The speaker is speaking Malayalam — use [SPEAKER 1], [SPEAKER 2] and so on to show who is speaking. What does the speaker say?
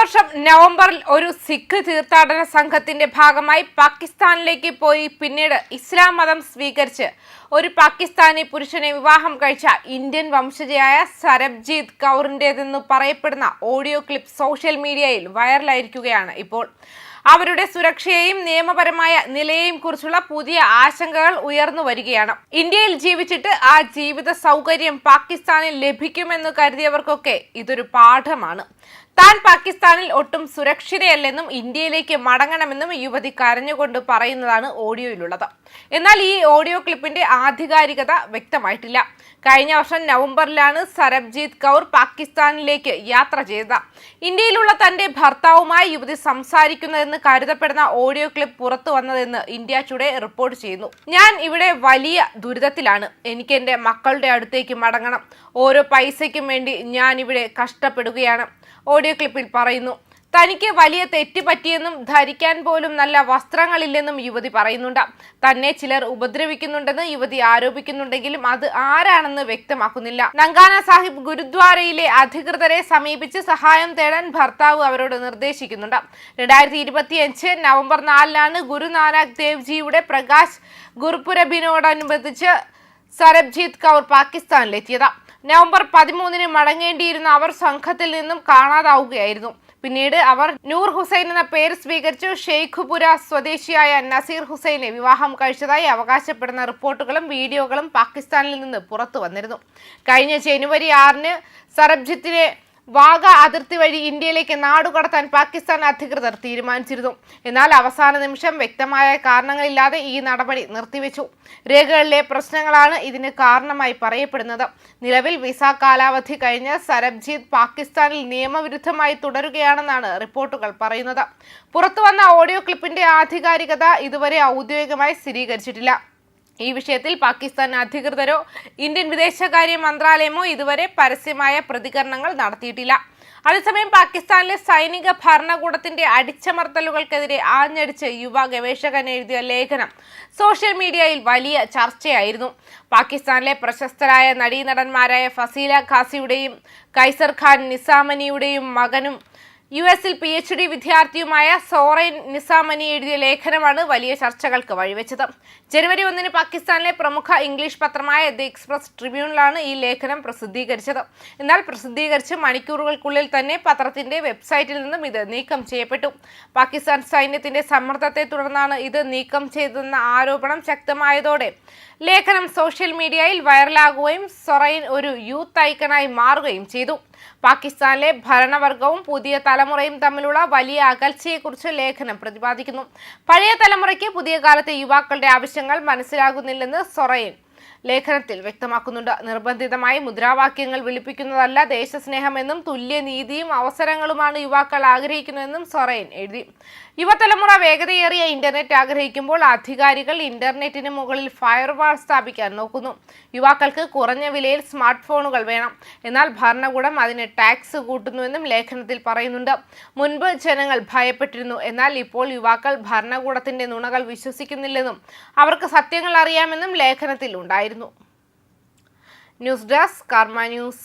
[SPEAKER 1] വർഷം നവംബറിൽ ഒരു സിഖ് തീർത്ഥാടന സംഘത്തിന്റെ ഭാഗമായി പാകിസ്ഥാനിലേക്ക് പോയി. പിന്നീട് ഇസ്ലാം മതം സ്വീകരിച്ച് ഒരു പാകിസ്ഥാനി പുരുഷനെ വിവാഹം കഴിച്ച ഇന്ത്യൻ വംശജയായ സരബ്ജീത് കൗറിന്റെതെന്ന് പറയപ്പെടുന്ന ഓഡിയോ ക്ലിപ്പ് സോഷ്യൽ മീഡിയയിൽ വൈറലായിരിക്കുകയാണ് ഇപ്പോൾ. അവരുടെ സുരക്ഷയെയും നിയമപരമായ നിലയെയും കുറിച്ചുള്ള പുതിയ ആശങ്കകൾ ഉയർന്നു വരികയാണ്. ഇന്ത്യയിൽ ജീവിച്ചിട്ട് ആ ജീവിത സൗകര്യം പാകിസ്ഥാനിൽ ലഭിക്കുമെന്ന് കരുതിയവർക്കൊക്കെ ഇതൊരു പാഠമാണ്. താൻ പാകിസ്ഥാനിൽ ഒട്ടും സുരക്ഷിതയല്ലെന്നും ഇന്ത്യയിലേക്ക് മടങ്ങണമെന്നും യുവതി കരഞ്ഞുകൊണ്ട് പറയുന്നതാണ് ഓഡിയോയിലുള്ളത്. എന്നാൽ ഈ ഓഡിയോ ക്ലിപ്പിന്റെ ആധികാരികത വ്യക്തമായിട്ടില്ല. കഴിഞ്ഞ വർഷം നവംബറിലാണ് സരബ്ജീത് കൗർ പാകിസ്ഥാനിലേക്ക് യാത്ര ചെയ്തത്. ഇന്ത്യയിലുള്ള തന്റെ ഭർത്താവുമായി യുവതി സംസാരിക്കുന്നതെന്ന് കരുതപ്പെടുന്ന ഓഡിയോ ക്ലിപ്പ് പുറത്തു വന്നതെന്ന് ഇന്ത്യ ടുഡേ റിപ്പോർട്ട് ചെയ്യുന്നു. ഞാൻ ഇവിടെ വലിയ ദുരിതത്തിലാണ്. എനിക്ക് എന്റെ മക്കളുടെ അടുത്തേക്ക് മടങ്ങണം. ഓരോ പൈസയ്ക്കും വേണ്ടി ഞാൻ ഇവിടെ കഷ്ടപ്പെടുകയാണ്. ഓഡിയോ ക്ലിപ്പിൽ പറയുന്നു തനിക്ക് വലിയ തെറ്റ് പറ്റിയെന്നും ധരിക്കാൻ പോലും നല്ല വസ്ത്രങ്ങളില്ലെന്നും യുവതി പറയുന്നുണ്ട്. തന്നെ ചിലർ ഉപദ്രവിക്കുന്നുണ്ടെന്ന് യുവതി ആരോപിക്കുന്നുണ്ടെങ്കിലും അത് ആരാണെന്ന് വ്യക്തമാക്കുന്നില്ല. നങ്കാന സാഹിബ് ഗുരുദ്വാരയിലെ അധികൃതരെ സമീപിച്ച് സഹായം തേടാൻ ഭർത്താവ് അവരോട് നിർദ്ദേശിക്കുന്നുണ്ട്. രണ്ടായിരത്തി ഇരുപത്തിയഞ്ച് നവംബർ നാലിനാണ് ദേവ് ജിയുടെ പ്രകാശ് ഗുർപുരബിനോടനുബന്ധിച്ച് സരബ്ജീത് കൗർ പാകിസ്ഥാനിലെത്തിയത്. നവംബർ പതിമൂന്നിന് മടങ്ങേണ്ടിയിരുന്ന അവർ സംഘത്തിൽ നിന്നും കാണാതാവുകയായിരുന്നു. പിന്നീട് അവർ നൂർ ഹുസൈൻ എന്ന പേര് സ്വീകരിച്ചു. ഷെയ്ഖുപുര സ്വദേശിയായ നസീർ ഹുസൈനെ വിവാഹം കഴിച്ചതായി അവകാശപ്പെടുന്ന റിപ്പോർട്ടുകളും വീഡിയോകളും പാകിസ്ഥാനിൽ നിന്ന് പുറത്തു വന്നിരുന്നു. കഴിഞ്ഞ ജനുവരി ആറിന് സരബ്ജിത്തിനെ വാഗ അതിർത്തി വഴി ഇന്ത്യയിലേക്ക് നാടുകടത്താൻ പാകിസ്ഥാൻ അധികൃതർ തീരുമാനിച്ചിരുന്നു. എന്നാൽ അവസാന നിമിഷം വ്യക്തമായ കാരണങ്ങളില്ലാതെ ഈ നടപടി നിർത്തിവെച്ചു. രേഖകളിലെ പ്രശ്നങ്ങളാണ് ഇതിന് കാരണമായി പറയപ്പെടുന്നത്. നിലവിൽ വിസ കാലാവധി കഴിഞ്ഞ് സരബ്ജീത് പാകിസ്ഥാനിൽ നിയമവിരുദ്ധമായി തുടരുകയാണെന്നാണ് റിപ്പോർട്ടുകൾ പറയുന്നത്. പുറത്തുവന്ന ഓഡിയോ ക്ലിപ്പിന്റെ ആധികാരികത ഇതുവരെ ഔദ്യോഗികമായി സ്ഥിരീകരിച്ചിട്ടില്ല. ഈ വിഷയത്തിൽ പാകിസ്ഥാൻ അധികൃതരോ ഇന്ത്യൻ വിദേശകാര്യ മന്ത്രാലയമോ ഇതുവരെ പരസ്യമായ പ്രതികരണങ്ങൾ നടത്തിയിട്ടില്ല. അതേസമയം പാകിസ്ഥാനിലെ സൈനിക ഭരണകൂടത്തിന്റെ അടിച്ചമർത്തലുകൾക്കെതിരെ ആഞ്ഞടിച്ച് യുവ ഗവേഷകൻ എഴുതിയ ലേഖനം സോഷ്യൽ മീഡിയയിൽ വലിയ ചർച്ചയായിരുന്നു. പാകിസ്ഥാനിലെ പ്രശസ്തരായ നടീനടന്മാരായ ഫസീല ഖാസിയുടെയും കൈസർ ഖാൻ നിസാമനിയുടെയും മകനും യു എസിൽ പി എച്ച് ഡി വിദ്യാർത്ഥിയുമായ സോറൈൻ നിസാമനി എഴുതിയ ലേഖനമാണ് വലിയ ചർച്ചകൾക്ക് വഴിവെച്ചത്. ജനുവരി ഒന്നിന് പാകിസ്ഥാനിലെ പ്രമുഖ ഇംഗ്ലീഷ് പത്രമായ ദി എക്സ്പ്രസ് ട്രിബ്യൂണിലാണ് ഈ ലേഖനം പ്രസിദ്ധീകരിച്ചത്. എന്നാൽ പ്രസിദ്ധീകരിച്ച് മണിക്കൂറുകൾക്കുള്ളിൽ തന്നെ പത്രത്തിന്റെ വെബ്സൈറ്റിൽ നിന്നും ഇത് നീക്കം ചെയ്യപ്പെട്ടു. പാകിസ്ഥാൻ സൈന്യത്തിന്റെ സമ്മർദ്ദത്തെ തുടർന്നാണ് ഇത് നീക്കം ചെയ്തെന്ന ആരോപണം ശക്തമായതോടെ ലേഖനം സോഷ്യൽ മീഡിയയിൽ വൈറലാകുകയും സൊറൈൻ ഒരു യൂത്ത് ഐക്കണായി മാറുകയും ചെയ്തു. പാകിസ്ഥാനിലെ ഭരണവർഗവും പുതിയ തലമുറയും തമ്മിലുള്ള വലിയ അകൽച്ചയെക്കുറിച്ച് ലേഖനം പ്രതിപാദിക്കുന്നു. പഴയ തലമുറയ്ക്ക് പുതിയ കാലത്തെ യുവാക്കളുടെ ആവശ്യങ്ങൾ മനസ്സിലാകുന്നില്ലെന്ന് സൊറൈൻ ലേഖനത്തിൽ വ്യക്തമാക്കുന്നുണ്ട്. നിർബന്ധിതമായി മുദ്രാവാക്യങ്ങൾ വിളിപ്പിക്കുന്നതല്ല ദേശസ്നേഹമെന്നും തുല്യനീതിയും അവസരങ്ങളുമാണ് യുവാക്കൾ ആഗ്രഹിക്കുന്നതെന്നും സൊറൈൻ എഴുതി. യുവതലമുറ വേഗതയേറിയ ഇന്റർനെറ്റ് ആഗ്രഹിക്കുമ്പോൾ അധികാരികൾ ഇന്റർനെറ്റിന് മുകളിൽ ഫയർവാൾ സ്ഥാപിക്കാൻ നോക്കുന്നു. യുവാക്കൾക്ക് കുറഞ്ഞ വിലയിൽ സ്മാർട്ട് ഫോണുകൾ വേണം. എന്നാൽ ഭരണകൂടം അതിന് ടാക്സ് കൂട്ടുന്നുവെന്നും ലേഖനത്തിൽ പറയുന്നുണ്ട്. മുൻപ് ജനങ്ങൾ ഭയപ്പെട്ടിരുന്നു. എന്നാൽ ഇപ്പോൾ യുവാക്കൾ ഭരണകൂടത്തിന്റെ നുണകൾ വിശ്വസിക്കുന്നില്ലെന്നും അവർക്ക് സത്യങ്ങൾ അറിയാമെന്നും ലേഖനത്തിൽ ഉണ്ടായിരുന്നു ന്യൂസ് ഡെസ്ക് കർമ്മ ന്യൂസ്.